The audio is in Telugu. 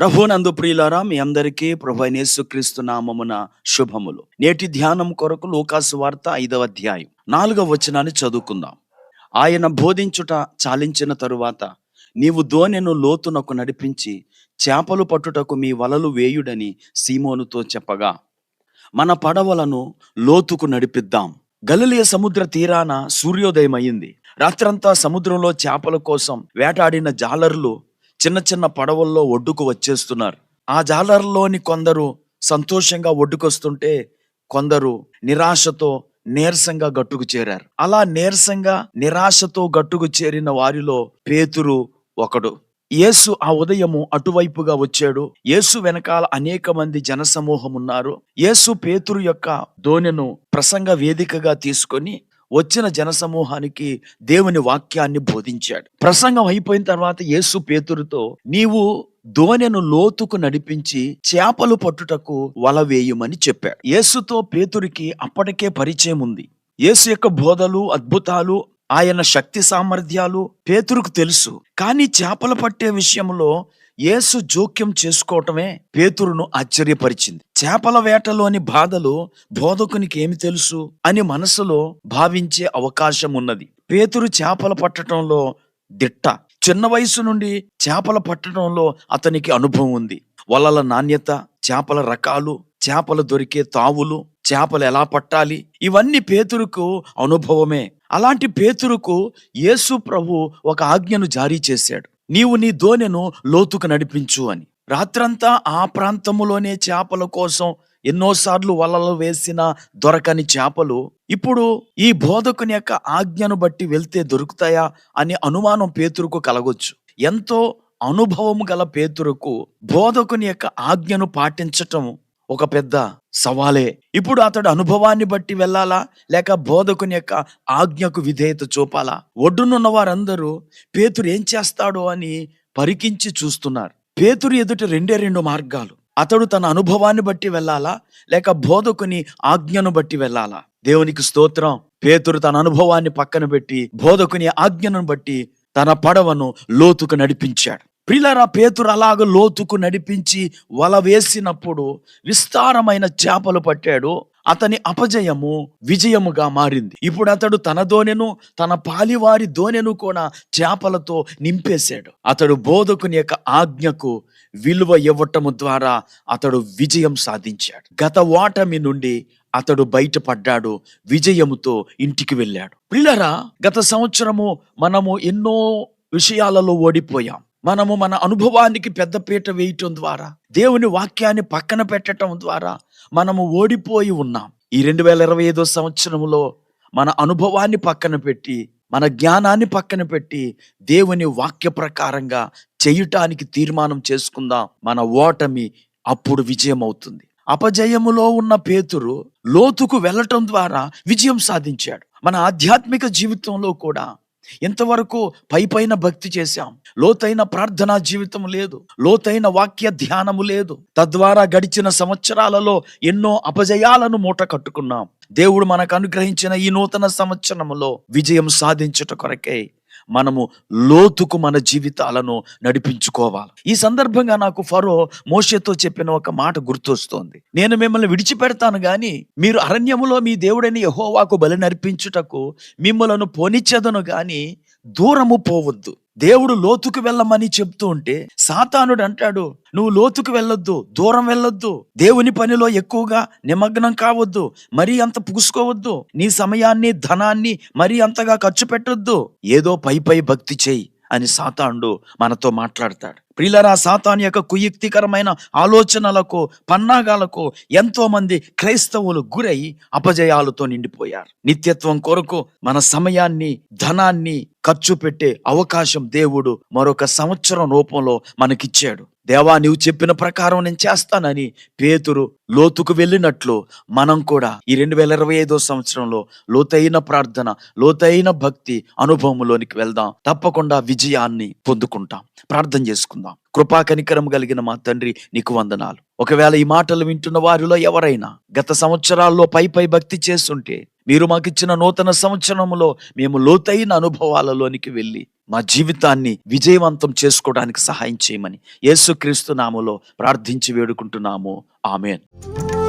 ప్రభునందు ప్రియులారా మీ అందరికీ ప్రభు యేసుక్రీస్తు నామమున శుభములు. నేటి ధ్యానం కొరకు లోకాసు వార్త ఐదవ అధ్యాయం నాలుగవ వచనాన్ని చదువుకుందాం. ఆయన బోధించుట చాలించిన తరువాత నీవు దోనెను లోతునకు నడిపించి చేపలు పట్టుటకు మీ వలలు వేయుడని సీమోనుతో చెప్పగా మన పడవలను లోతుకు నడిపిద్దాం. గలిలియ సముద్ర తీరాన సూర్యోదయం అయింది రాత్రంతా సముద్రంలో చేపల కోసం వేటాడిన జాలర్లు చిన్న చిన్న పడవల్లో ఒడ్డుకు వచ్చేస్తున్నారు. ఆ జాలర్లోని కొందరు సంతోషంగా ఒడ్డుకొస్తుంటే కొందరు నిరాశతో నీరసంగా గట్టుకు చేరారు. అలా నీరసంగా నిరాశతో గట్టుకు చేరిన వారిలో పేతురు ఒకడు. యేసు ఆ ఉదయము అటువైపుగా వచ్చాడు. యేసు వెనకాల అనేక మంది జనసమూహం ఉన్నారు యేసు పేతురు యొక్క దోణెను ప్రసంగ వేదికగా తీసుకొని వచ్చిన జనసమూహానికి దేవుని వాక్యాన్ని బోధించాడు. ప్రసంగం అయిపోయిన తర్వాత యేసు పేతురుతో నీవు దోణెను లోతుకు నడిపించి చేపలు పట్టుటకు వల వేయుమని చెప్పాడు. యేసుతో పేతురికి అప్పటికే పరిచయం ఉంది. యేసు యొక్క బోధలు అద్భుతాలు ఆయన శక్తి సామర్థ్యాలు పేతురుకు తెలుసు. కానీ చేపలు పట్టే విషయంలో యేసు జోక్యం చేసుకోవటమే పేతురును ఆశ్చర్యపరిచింది. చేపల వేటలోని బాధలు బోధకునికి ఏమి తెలుసు అని మనసులో భావించే అవకాశం ఉన్నది పేతురు చేపలు పట్టడంలో దిట్ట. చిన్న వయసు నుండి చేపలు పట్టడంలో అతనికి అనుభవం ఉంది. వలల నాణ్యత చేపల రకాలు చేపలు దొరికే తావులు చేపలు ఎలా పట్టాలి ఇవన్నీ పేతురుకు అనుభవమే. అలాంటి పేతురుకు యేసు ప్రభు ఒక ఆజ్ఞను జారీ చేశాడు. నీవు నీ దోణెను లోతుకు నడిపించు అని. రాత్రంతా ఆ ప్రాంతములోనే చేపల కోసం ఎన్నోసార్లు వలలు వేసిన దొరకని చేపలు ఇప్పుడు ఈ బోధకుని యొక్క ఆజ్ఞను బట్టి వెళ్తే దొరుకుతాయా అనే అనుమానం పేతురుకు కలగొచ్చు. ఎంతో అనుభవం గల పేతురుకు బోధకుని యొక్క ఆజ్ఞను పాటించటం ఒక పెద్ద సవాలే. ఇప్పుడు అతడు అనుభవాన్ని బట్టి వెళ్ళాలా? లేక బోధకుని యొక్క ఆజ్ఞకు విధేయత చూపాలా? ఒడ్డునున్న వారందరూ పేతురు ఏం చేస్తాడో అని పరికించి చూస్తున్నారు. పేతురు ఎదుట రెండే రెండు మార్గాలు. అతడు తన అనుభవాన్ని బట్టి వెళ్ళాలా? లేక బోధకుని ఆజ్ఞను బట్టి వెళ్ళాలా? దేవునికి స్తోత్రం. పేతురు తన అనుభవాన్ని పక్కన పెట్టి బోధకుని ఆజ్ఞను బట్టి తన పడవను లోతుకు నడిపించాడు. ప్రిలరా పేతురు అలాగ లోతుకు నడిపించి వల వేసినప్పుడు విస్తారమైన చేపలు పట్టాడు. అతని అపజయము విజయముగా మారింది. ఇప్పుడు అతడు తన దోనెను తన పాలివారి దోనెను కూడా చేపలతో నింపేశాడు. అతడు బోధకుని యొక్క ఆజ్ఞకు విలువ ఇవ్వటము ద్వారా అతడు విజయం సాధించాడు. గత ఓటమి నుండి అతడు బయటపడ్డాడు విజయముతో ఇంటికి వెళ్ళాడు. పిల్లరా గత సంవత్సరము మనము ఎన్నో విషయాలలో ఓడిపోయాం. మనము మన అనుభవానికి పెద్దపీట వేయటం ద్వారా దేవుని వాక్యాన్ని పక్కన పెట్టడం ద్వారా మనము ఓడిపోయి ఉన్నాం. ఈ రెండు వేల ఇరవై ఐదో సంవత్సరంలో మన అనుభవాన్ని పక్కన పెట్టి మన జ్ఞానాన్ని పక్కన పెట్టి దేవుని వాక్య ప్రకారంగా చేయటానికి తీర్మానం చేసుకుందాం. మన ఓటమి అప్పుడు విజయం అవుతుంది అపజయములో ఉన్న పేతురు లోతుకు వెళ్ళటం ద్వారా విజయం సాధించాడు. మన ఆధ్యాత్మిక జీవితంలో కూడా ఇంతవరకు పై పైన భక్తి చేశాం? లోతైన ప్రార్థనా జీవితం లేదు. లోతైన వాక్య ధ్యానము లేదు. తద్వారా గడిచిన సంవత్సరాలలో ఎన్నో అపజయాలను మూట కట్టుకున్నాం. దేవుడు మనకు అనుగ్రహించిన ఈ నూతన సంవత్సరములో విజయం సాధించుట కొరకై మనము లోతుకు మన జీవితాలను నడిపించుకోవాలి. ఈ సందర్భంగా నాకు ఫరో మోషతో చెప్పిన ఒక మాట గుర్తొస్తోంది. నేను మిమ్మల్ని విడిచిపెడతాను గాని మీరు అరణ్యములో మీ దేవుడని యహోవాకు బలి నర్పించుటకు మిమ్మలను పోనిచ్చేదను గాని దూరము పోవద్దు. దేవుడు లోతుకు వెళ్ళమని చెప్తూ ఉంటే సాతానుడు అంటాడు నువ్వు లోతుకు వెళ్ళొద్దు దూరం వెళ్ళొద్దు. దేవుని పనిలో ఎక్కువగా నిమగ్నం కావద్దు మరీ అంత పుగుసుకోవద్దు. నీ సమయాన్ని ధనాన్ని మరీ అంతగా ఖర్చు పెట్టొద్దు. ఏదో పై పై భక్తి చేయి. అని సాతానుడు మనతో మాట్లాడతాడు. ప్రియులరా సాతాను యొక్క కుయుక్తికరమైన ఆలోచనలకు పన్నాగాలకు ఎంతోమంది క్రైస్తవులు గురై అపజయాలతో నిండిపోయారు. నిత్యత్వం కొరకు మన సమయాన్ని ధనాన్ని ఖర్చు పెట్టే అవకాశం దేవుడు మరొక సంవత్సరం రూపంలో మనకిచ్చాడు. దేవా నీవు చెప్పిన ప్రకారం నేను చేస్తానని పేతురు లోతుకు వెళ్ళినట్లు మనం కూడా ఈ రెండు వేల ఇరవై ఐదో సంవత్సరంలో లోతైన ప్రార్థన లోతైన భక్తి అనుభవంలోనికి వెళ్దాం. తప్పకుండా విజయాన్ని పొందుకుంటాం. ప్రార్థన చేసుకుందాం. కృపా కనికరం కలిగిన మా తండ్రి నీకు వందనాలు. ఒకవేళ ఈ మాటలు వింటున్న వారిలో ఎవరైనా గత సంవత్సరాల్లో పై పై భక్తి చేస్తుంటే మీరు మాకిచ్చిన నూతన సంవత్సరంలో మేము లోతైన అనుభవాలలోనికి వెళ్ళి మా జీవితాన్ని విజయవంతం చేసుకోవడానికి సహాయం చేయమని యేసుక్రీస్తు నామలో ప్రార్థించి వేడుకుంటున్నాము. Amen.